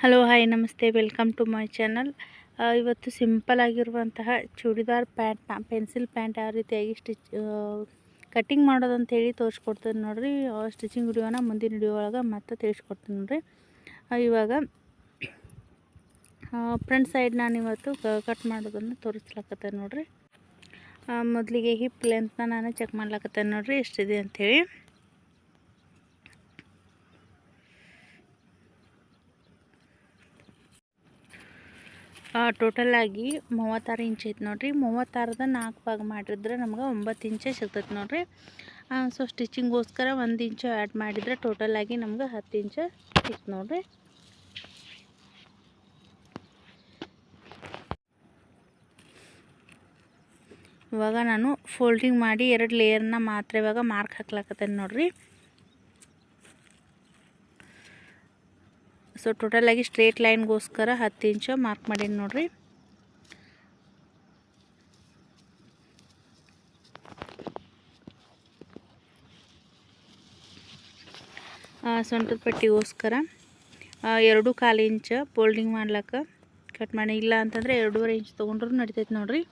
Hello hi ನಮಸ್ತೆ welcome to my channel ಇವತ್ತು simple ಆಗಿರುವಂತಹ ಚೂಡಿದಾರ್ ಪ್ಯಾಂಟ್ನ ಪೆನ್ಸಿಲ್ ಪ್ಯಾಂಟ್ ಯಾವ ರೀತಿಯಾಗಿ ಸ್ಟಿಚ್ ಕಟ್ಟಿಂಗ್ ಮಾಡೋದು ಅಂತ ಹೇಳಿ ತೋರಿಸ್ಕೊಡ್ತೀನಿ ನೋಡ್ರಿ. ಸ್ಟಿಚಿಂಗ್ ವಿಡಿಯೋನ ಮುಂದಿನ ವಿಡಿಯೋ ಒಳಗೆ ಮತ್ತೆ ತಿಳಿಸ್ಕೊಡ್ತೀನಿ ನೋಡಿರಿ. ಇವಾಗ ಫ್ರಂಟ್ ಸೈಡ್ ನಾನು ಇವತ್ತು ಕಟ್ ಮಾಡೋದನ್ನು ತೋರಿಸ್ಲಾಕತ್ತೆ ನೋಡಿರಿ. ಮೊದಲಿಗೆ ಹಿಪ್ ಲೆಂತ್ನ ನಾನು ಚೆಕ್ ಮಾಡ್ಲಾಕತ್ತೇನೆ ನೋಡಿರಿ, ಎಷ್ಟಿದೆ ಅಂಥೇಳಿ ಟೋಟಲಾಗಿ ಮೂವತ್ತಾರು ಇಂಚ್ ಐತೆ ನೋಡಿರಿ. ಮೂವತ್ತಾರದ ನಾಲ್ಕು ಭಾಗ ಮಾಡಿದ್ರೆ ನಮ್ಗೆ ಒಂಬತ್ತು ಇಂಚೆ ಸಿಗ್ತೈತೆ ನೋಡಿರಿ. ಸೊ ಸ್ಟಿಚಿಂಗೋಸ್ಕರ ಒಂದು ಇಂಚು ಆ್ಯಡ್ ಮಾಡಿದರೆ ಟೋಟಲಾಗಿ ನಮ್ಗೆ ಹತ್ತು ಇಂಚ್ ಸಿಕ್ತು ನೋಡಿರಿ. ಇವಾಗ ನಾನು ಫೋಲ್ಡಿಂಗ್ ಮಾಡಿ ಎರಡು ಲೇಯರ್ನ ಮಾತ್ರ ಇವಾಗ ಮಾರ್ಕ್ ಹಾಕ್ಲಾಕತ್ತೇನೆ ನೋಡ್ರಿ. ಸೊ ಟೋಟಲಾಗಿ ಸ್ಟ್ರೇಟ್ ಲೈನ್ಗೋಸ್ಕರ ಹತ್ತು ಇಂಚು ಮಾರ್ಕ್ ಮಾಡೀನಿ ನೋಡ್ರಿ. ಸೊಂಟದ ಪಟ್ಟಿಗೋಸ್ಕರ ಎರಡು ಕಾಲು ಇಂಚ ಫೋಲ್ಡಿಂಗ್ ಮಾಡ್ಲಾಕ ಕಟ್ ಮಾಡಿ. ಇಲ್ಲ ಅಂತಂದರೆ ಎರಡೂವರೆ ಇಂಚ್ ತೊಗೊಂಡ್ರು ನಡಿತೈತೆ ನೋಡ್ರಿ.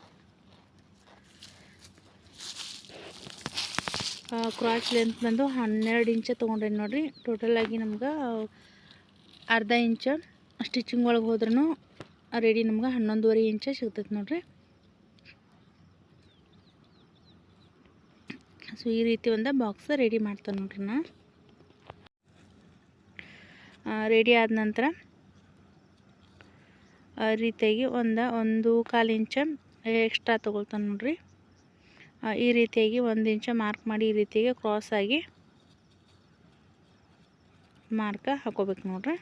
ಕ್ರಾಚ್ ಲೆಂತ್ ಬಂದು ಹನ್ನೆರಡು ಇಂಚ ತೊಗೊಂಡ್ರಿ ನೋಡ್ರಿ. ಟೋಟಲಾಗಿ ನಮ್ಗೆ ಅರ್ಧ ಇಂಚ ಸ್ಟಿಚಿಂಗ್ ಒಳಗೆ ಹೋದ್ರೂ ರೆಡಿ ನಮ್ಗೆ ಹನ್ನೊಂದುವರೆ ಇಂಚ ಸಿಗ್ತೈತೆ ನೋಡ್ರಿ. ಸೊ ಈ ರೀತಿ ಒಂದು ಬಾಕ್ಸ್ ರೆಡಿ ಮಾಡ್ತಾನೆ ನೋಡ್ರಿ ನಾ. ರೆಡಿ ಆದ ನಂತರ ಆ ರೀತಿಯಾಗಿ ಒಂದು ಒಂದು ಕಾಲು ಇಂಚ ಎಕ್ಸ್ಟ್ರಾ ತೊಗೊಳ್ತಾನೆ ನೋಡ್ರಿ. ಈ ರೀತಿಯಾಗಿ ಒಂದು ಇಂಚ ಮಾರ್ಕ್ ಮಾಡಿ ಈ ರೀತಿಯಾಗಿ ಕ್ರಾಸ್ ಆಗಿ ಮಾರ್ಕ ಹಾಕೋಬೇಕು ನೋಡ್ರಿ.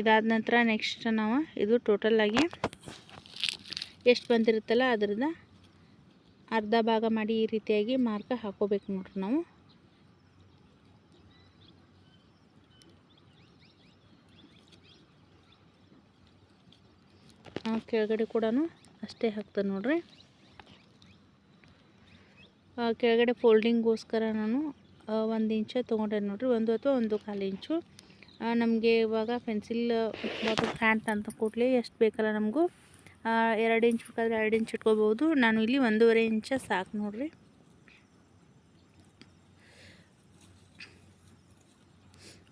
ಇದಾದ ನಂತರ ನೆಕ್ಸ್ಟ್ ನಾವು ಇದು ಟೋಟಲಾಗಿ ಎಷ್ಟು ಬಂದಿರುತ್ತಲ್ಲ ಅದ್ರದ್ದು ಅರ್ಧ ಭಾಗ ಮಾಡಿ ಈ ರೀತಿಯಾಗಿ ಮಾರ್ಕ ಹಾಕೋಬೇಕು ನೋಡ್ರಿ ನಾವು. ಕೆಳಗಡೆ ಕೂಡ ಅಷ್ಟೇ ಹಾಕ್ತೇನೆ ನೋಡ್ರಿ. ಕೆಳಗಡೆ ಫೋಲ್ಡಿಂಗ್ಗೋಸ್ಕರ ನಾನು ಒಂದು ಇಂಚ ತೊಗೊಂಡೆ ನೋಡ್ರಿ, ಒಂದು ಅಥವಾ ಒಂದು ಕಾಲು ಇಂಚು. ನಮಗೆ ಇವಾಗ ಪೆನ್ಸಿಲ್ ಬಾಟಲ್ ಪ್ಯಾಂಟ್ ಅಂತ ಕೂಡಲೇ, ಎಷ್ಟು ಬೇಕಲ್ಲ ನಮಗೂ. ಎರಡು ಇಂಚ್ ಬೇಕಾದ್ರೆ ಎರಡು ಇಂಚ್ ಇಟ್ಕೋಬೋದು. ನಾನು ಇಲ್ಲಿ ಒಂದೂವರೆ ಇಂಚ ಸಾಕು ನೋಡ್ರಿ.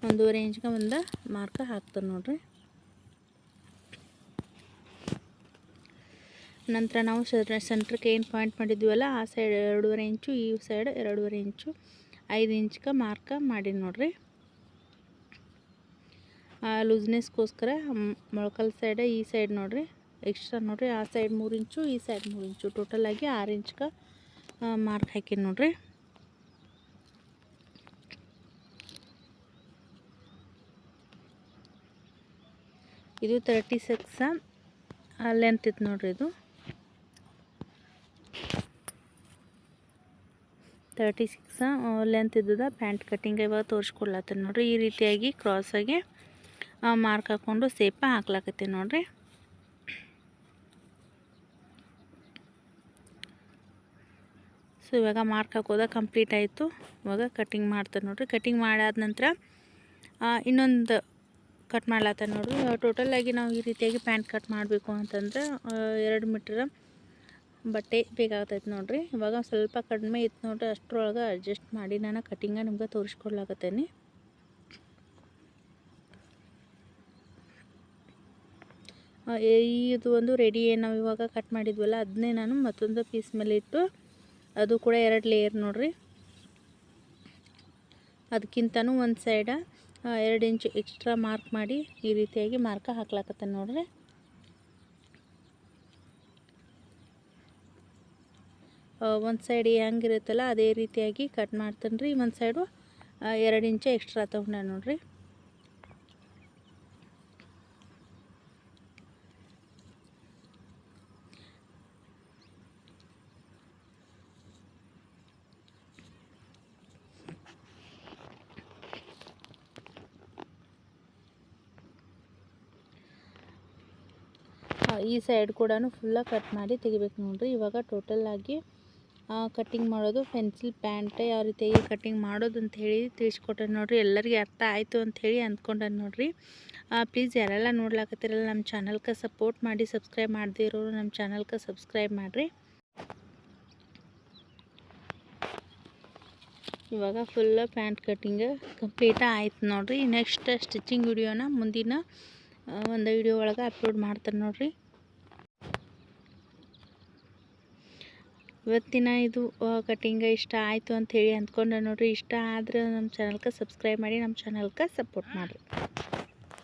ಒಂದೂವರೆ ಇಂಚ್ಗೆ ಒಂದು ಮಾರ್ಕ ಹಾಕ್ತಾರೆ ನೋಡ್ರಿ. ನಂತರ ನಾವು ಸೆಂಟ್ರಿಗೆ ಏನು ಪಾಯಿಂಟ್ ಮಾಡಿದ್ವಲ್ಲ, ಆ ಸೈಡ್ ಎರಡೂವರೆ ಇಂಚು ಈ ಸೈಡ್ ಎರಡೂವರೆ ಇಂಚು ಐದು ಇಂಚ್ಗೆ ಮಾರ್ಕ ಮಾಡಿ ನೋಡ್ರಿ. ಲೂಸ್ನೆಸ್ಗೋಸ್ಕರ ಮೊಳಕಲ್ ಸೈಡ್ ಈ ಸೈಡ್ ನೋಡಿರಿ, ಎಕ್ಸ್ಟ್ರಾ ನೋಡಿರಿ, ಆ ಸೈಡ್ ಮೂರು ಇಂಚು, ಈ ಸೈಡ್ ಮೂರು ಇಂಚು. ಟೋಟಲಾಗಿ ಆರು ಇಂಚ್ಗೆ ಮಾರ್ಕ್ ಹಾಕೀನಿ ನೋಡಿರಿ. ಇದು ತರ್ಟಿ ಸಿಕ್ಸ ಲೆಂತ್ ಇತ್ತು ನೋಡ್ರಿ ಇದು. ತರ್ಟಿ ಸಿಕ್ಸ ಲೆಂತ್ ಇದ್ದದ ಪ್ಯಾಂಟ್ ಕಟ್ಟಿಂಗ್ ಇವಾಗ ತೋರಿಸ್ಕೊಡ್ಲತ್ತೀನಿ ನೋಡ್ರಿ. ಈ ರೀತಿಯಾಗಿ ಕ್ರಾಸಾಗಿ ಮಾರ್ಕ್ ಹಾಕ್ಕೊಂಡು ಸೇಪ ಹಾಕ್ಲಾಕತ್ತೀನಿ ನೋಡಿರಿ. ಸೊ ಇವಾಗ ಮಾರ್ಕ್ ಹಾಕೋದ ಕಂಪ್ಲೀಟ್ ಆಯಿತು. ಇವಾಗ ಕಟ್ಟಿಂಗ್ ಮಾಡ್ತಾರೆ ನೋಡ್ರಿ. ಕಟ್ಟಿಂಗ್ ಮಾಡಾದ ನಂತರ ಇನ್ನೊಂದು ಕಟ್ ಮಾಡ್ಲತ್ತ ನೋಡ್ರಿ. ಟೋಟಲಾಗಿ ನಾವು ಈ ರೀತಿಯಾಗಿ ಪ್ಯಾಂಟ್ ಕಟ್ ಮಾಡಬೇಕು ಅಂತಂದ್ರೆ ಎರಡು ಮೀಟ್ರ್ ಬಟ್ಟೆ ಬೇಕಾಗ್ತೈತೆ ನೋಡ್ರಿ. ಇವಾಗ ಸ್ವಲ್ಪ ಕಡಿಮೆ ಇತ್ತು ನೋಡ್ರಿ. ಅಷ್ಟರೊಳಗೆ ಅಡ್ಜಸ್ಟ್ ಮಾಡಿ ನಾನು ಕಟ್ಟಿಂಗ ನಿಮ್ಗೆ ತೋರಿಸ್ಕೊಡ್ಲಾಕತ್ತೇನೆ ಆ, ಈ- ಇದು ಒಂದು ರೆಡಿ ನಾವು ಇವಾಗ ಕಟ್ ಮಾಡಿದ್ವಲ್ಲ ಅದನ್ನೇ ನಾನು ಮತ್ತೊಂದು ಪೀಸ್ ಮೇಲೆ ಇಟ್ಟು, ಅದು ಕೂಡ ಎರಡು ಲೇಯರ್ ನೋಡ್ರಿ. ಅದಕ್ಕಿಂತನೂ ಒಂದು ಸೈಡ ಎರಡು ಇಂಚು ಎಕ್ಸ್ಟ್ರಾ ಮಾರ್ಕ್ ಮಾಡಿ ಈ ರೀತಿಯಾಗಿ ಮಾರ್ಕ ಹಾಕ್ಲಾಕತ್ತೆ ನೋಡ್ರಿ. ಒಂದು ಸೈಡ್ ಹೆಂಗಿರುತ್ತಲ್ಲ, ಅದೇ ರೀತಿಯಾಗಿ ಕಟ್ ಮಾಡ್ತೇನೆ ರೀ ಒಂದು ಸೈಡು ಎರಡು ಇಂಚು ಎಕ್ಸ್ಟ್ರಾ ತೊಗೊಂಡೆ ನೋಡ್ರಿ. ಈ ಸೈಡ್ ಕೂಡ ಫುಲ್ಲ ಕಟ್ ಮಾಡಿ ತೆಗಿಬೇಕು ನೋಡಿರಿ. ಇವಾಗ ಟೋಟಲ್ ಆಗಿ ಕಟ್ಟಿಂಗ್ ಮಾಡೋದು ಪೆನ್ಸಿಲ್ ಪ್ಯಾಂಟ್ ಯಾವ ರೀತಿಯಾಗಿ ಕಟ್ಟಿಂಗ್ ಮಾಡೋದು ಅಂತ ಹೇಳಿ ತಿಳಿಸ್ಕೊಟ್ಟೆ ನೋಡಿರಿ. ಎಲ್ಲರಿಗೆ ಅರ್ಥ ಆಯಿತು ಅಂತ ಹೇಳಿ ಅಂದ್ಕೊಂಡೆ ನೋಡಿರಿ. ಪ್ಲೀಸ್ ಯಾರೆಲ್ಲ ನೋಡ್ಲಾಕತ್ತಿರಲ್ಲ ನಮ್ಮ ಚಾನಲ್ಗೆ ಸಪೋರ್ಟ್ ಮಾಡಿ ಸಬ್ಸ್ಕ್ರೈಬ್ ಮಾಡದೇ ಇರೋರು ನಮ್ಮ ಚಾನಲ್ಗೆ ಸಬ್ಸ್ಕ್ರೈಬ್ ಮಾಡಿರಿ. ಇವಾಗ ಫುಲ್ಲ ಪ್ಯಾಂಟ್ ಕಟ್ಟಿಂಗ್ ಕಂಪ್ಲೀಟ ಆಯ್ತು ನೋಡಿರಿ. ನೆಕ್ಸ್ಟ್ ಸ್ಟಿಚಿಂಗ್ ವಿಡಿಯೋನ ಮುಂದಿನ ಒಂದು ವಿಡಿಯೋ ಒಳಗೆ ಅಪ್ಲೋಡ್ ಮಾಡ್ತಾರೆ ನೋಡಿರಿ. ಇವತ್ತಿನ ಇದು ಕಟಿಂಗ್ ಇಷ್ಟ ಆಯಿತು ಅಂತ ಹೇಳಿ ಅಂದ್ಕೊಂಡೆ ನೋಡಿರಿ, ಇಷ್ಟ ಆದರೆ ನಮ್ಮ ಚಾನಲ್ಗೆ ಸಬ್ಸ್ಕ್ರೈಬ್ ಮಾಡಿ, ನಮ್ಮ ಚಾನಲ್ಗೆ ಸಪೋರ್ಟ್ ಮಾಡಿರಿ.